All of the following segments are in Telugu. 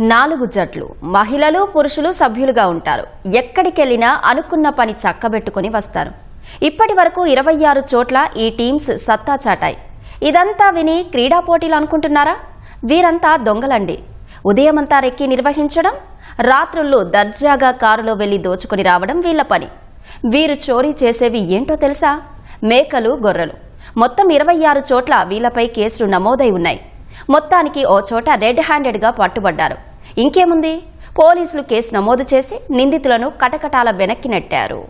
నాలుగు జట్లు. మహిళలు పురుషులు సభ్యులుగా ఉంటారు. ఎక్కడికెళ్ళినా అనుకున్న పని చక్కబెట్టుకుని వస్తారు. ఇప్పటి వరకు ఇరవై ఆరు చోట్ల ఈ టీమ్స్ సత్తా చాటాయి. ఇదంతా విని క్రీడా పోటీలు అనుకుంటున్నారా? వీరంతా దొంగలండి. ఉదయమంతా రెక్కి నిర్వహించడం రాత్రుల్లో దర్జాగా కారులో వెళ్ళి దోచుకుని రావడం వీళ్ళ పని. వీరు చోరీ చేసేవి ఏంటో తెలుసా? మేకలు గొర్రెలు. మొత్తం ఇరవై ఆరు చోట్ల వీళ్ళపై కేసులు నమోదై ఉన్నాయి. మొత్తానికి ఓ చోట రెడ్ హ్యాండెడ్గా పట్టుబడ్డారు. ఇంకేముంది? పోలీసులు కేసు నమోదు చేసి నిందితులను కటకటాల వెనక్కి నెట్టారు.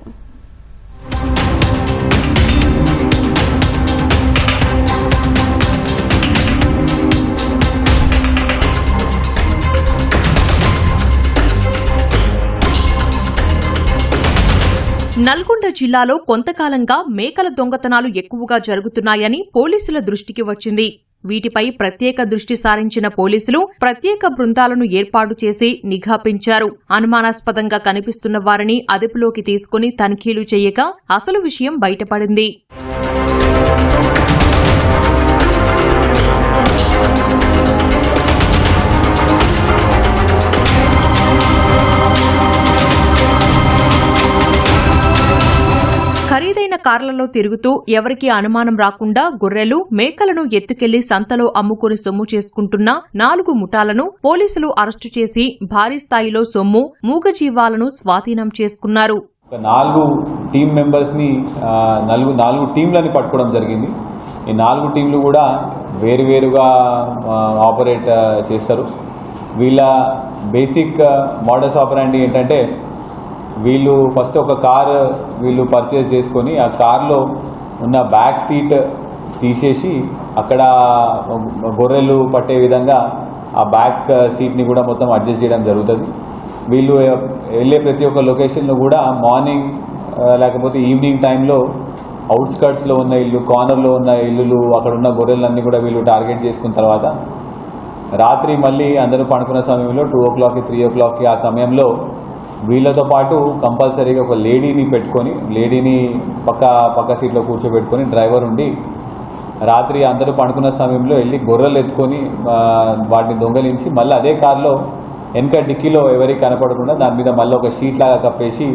నల్గొండ జిల్లాలో కొంతకాలంగా మేకల దొంగతనాలు ఎక్కువగా జరుగుతున్నాయని పోలీసుల దృష్టికి వచ్చింది. వీటిపై ప్రత్యేక దృష్టి సారించిన పోలీసులు ప్రత్యేక బృందాలను ఏర్పాటు చేసి నిఘా పెంచారు. అనుమానాస్పదంగా కనిపిస్తున్న వారిని అదుపులోకి తీసుకుని తనిఖీలు చేయగా అసలు విషయం బయటపడింది. ఖరీదైన కార్లలో తిరుగుతూ ఎవరికీ అనుమానం రాకుండా గొర్రెలు మేకలను ఎత్తుకెళ్ళి సంతలో అమ్ముకుని సొమ్ము చేసుకుంటున్న నాలుగు ముఠాలను పోలీసులు అరెస్టు చేసి భారీ స్థాయిలో సొమ్ము మూగజీవాలను స్వాధీనం చేసుకున్నారు. నాలుగు టీం మెంబర్స్ని నలుగు నాలుగు టీంలని పట్టుకోవడం జరిగింది. ఈ నాలుగు టీంలు కూడా వేరువేరుగా ఆపరేట్ చేస్తారు. వీళ్ళ బేసిక్ మోడల్స్ ఆపరాండి ఏంటంటే వీళ్ళు ఫస్ట్ ఒక కార్ వీళ్ళు పర్చేస్ చేసుకొని ఆ కార్లో ఉన్న బ్యాక్ సీట్ తీసేసి అక్కడ గొర్రెలు పట్టే విధంగా ఆ బ్యాక్ సీట్ని కూడా మొత్తం అడ్జస్ట్ చేయడం జరుగుతుంది. వీళ్ళు వెళ్ళే ప్రతి ఒక్క లొకేషన్లో కూడా మార్నింగ్ లేకపోతే ఈవినింగ్ టైంలో అవుట్స్కర్ట్స్లో ఉన్న ఇల్లు కార్నర్లో ఉన్న ఇల్లులు అక్కడ ఉన్న గొర్రెలన్నీ కూడా వీళ్ళు టార్గెట్ చేసుకున్న తర్వాత రాత్రి మళ్ళీ అందరూ పడుకున్న సమయంలో టూ ఓ క్లాక్కి త్రీ ఓ క్లాక్కి ఆ సమయంలో వీళ్ళతో పాటు కంపల్సరీగా ఒక లేడీని పెట్టుకొని లేడీని పక్క పక్క సీట్లో కూర్చోబెట్టుకొని డ్రైవర్ ఉండి రాత్రి అందరూ పడుకున్న సమయంలో వెళ్ళి గొర్రెలు ఎత్తుకొని వాటిని దొంగలించి మళ్ళీ అదే కారులో వెనక డిక్కీలో ఎవరికి కనపడకుండా దాని మీద మళ్ళీ ఒక షీట్ లాగా కప్పేసి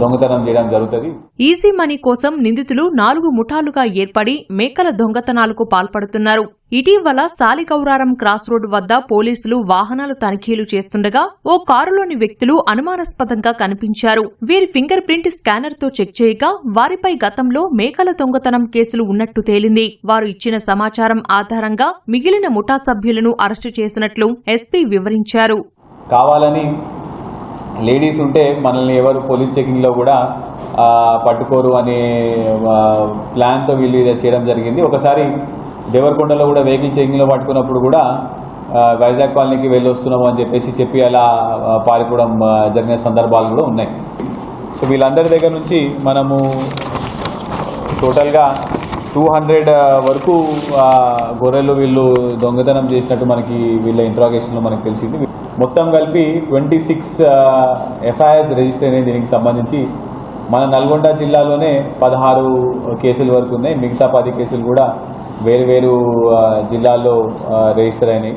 దొంగతనం చేయడం జరుగుతుంది. ఈజీ మనీ కోసం నిందితులు నాలుగు ముఠాలుగా ఏర్పడి మేకల దొంగతనాలకు పాల్పడుతున్నారు. ఇటీవల సాలిగౌరారం క్రాస్ రోడ్ వద్ద పోలీసులు వాహనాలు తనిఖీలు చేస్తుండగా ఓ కారులోని వ్యక్తులు అనుమానాస్పదంగా కనిపించారు. వీరి ఫింగర్ ప్రింట్ స్కానర్తో చెక్ చేయగా వారిపై గతంలో మేకల దొంగతనం కేసులు ఉన్నట్టు తేలింది. వారు ఇచ్చిన సమాచారం ఆధారంగా మిగిలిన ముఠా సభ్యులను అరెస్టు చేసినట్లు ఎస్పీ వివరించారు. కావాలని లేడీస్ ఉంటే మనల్ని ఎవరు పోలీస్ చెకింగ్లో కూడా పట్టుకోరు అనే ప్లాన్తో వీళ్ళు ఇది చేయడం జరిగింది. ఒకసారి దేవరకొండలో కూడా వెహికల్ చెకింగ్లో పట్టుకున్నప్పుడు కూడా వైజాగ్ కాలనీకి వెళ్ళొస్తున్నాము అని చెప్పేసి చెప్పి అలా పారిపోవడం జరిగిన సందర్భాలు కూడా ఉన్నాయి. సో వీళ్ళందరి దగ్గర నుంచి మనము టోటల్గా టూ హండ్రెడ్ వరకు గొర్రెలు వీళ్ళు దొంగతనం చేసినట్టు మనకి వీళ్ళ ఇంట్రాగేషన్లో మనకి తెలిసింది. మొత్తం కలిపి ట్వంటీ సిక్స్ ఎఫ్ఐఆర్స్ రిజిస్టర్ అయినాయి దీనికి సంబంధించి. మన నల్గొండ జిల్లాలోనే పదహారు కేసుల వరకు ఉన్నాయి. మిగతా పది కేసులు కూడా వేరు వేరు జిల్లాల్లో రిజిస్టర్ అయినాయి.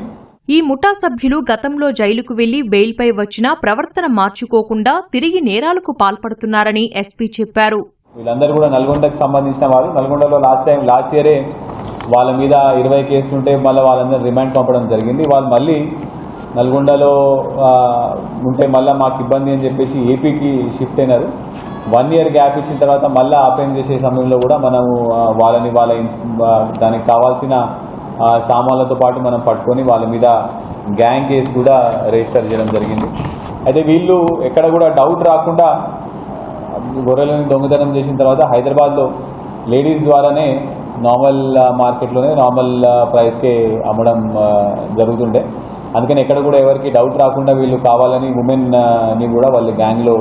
ఈ ముఠా సభ్యులు గతంలో జైలుకు వెళ్ళి బెయిల్పై వచ్చినా ప్రవర్తన మార్చుకోకుండా తిరిగి నేరాలకు పాల్పడుతున్నారని ఎస్పీ చెప్పారు. వీళ్ళందరూ కూడా నల్గొండకు సంబంధించిన వారు నల్గొండలో లాస్ట్ టైం లాస్ట్ ఇయరే వాళ్ళ మీద ఇరవై కేసులు ఉంటే మళ్ళీ వాళ్ళందరూ రిమాండ్ పంపడం జరిగింది. వాళ్ళు మళ్ళీ నల్గొండలో ఉంటే మళ్ళీ మాకు ఇబ్బంది అని చెప్పేసి ఏపీకి షిఫ్ట్ అయినారు. వన్ ఇయర్ గ్యాప్ ఇచ్చిన తర్వాత మళ్ళీ ఆపెన్ చేసే సమయంలో కూడా మనము వాళ్ళని వాళ్ళ దానికి కావాల్సిన సామాన్లతో పాటు మనం పట్టుకొని వాళ్ళ మీద గ్యాంగ్ కేసు కూడా రిజిస్టర్ చేయడం జరిగింది. అయితే వీళ్ళు ఎక్కడ కూడా డౌట్ రాకుండా గొర్రెలను దొంగతనం చేసిన తర్వాత హైదరాబాద్లో లేడీస్ ద్వారానే నార్మల్ మార్కెట్లోనే నార్మల్ ప్రైస్కే అమ్మడం జరుగుతుండే. అందుకని ఎక్కడ కూడా ఎవరికి డౌట్ రాకుండా వీళ్ళు కావాలని ఉమెన్ని కూడా వాళ్ళు గ్యాంగ్లో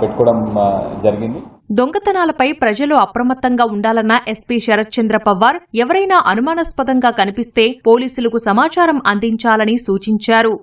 పెట్టుకోవడం జరిగింది. దొంగతనాలపై ప్రజలు అప్రమత్తంగా ఉండాలన్న ఎస్పీ శరత్ చంద్ర పవార్ ఎవరైనా అనుమానాస్పదంగా కనిపిస్తే పోలీసులకు సమాచారం అందించాలని సూచించారు.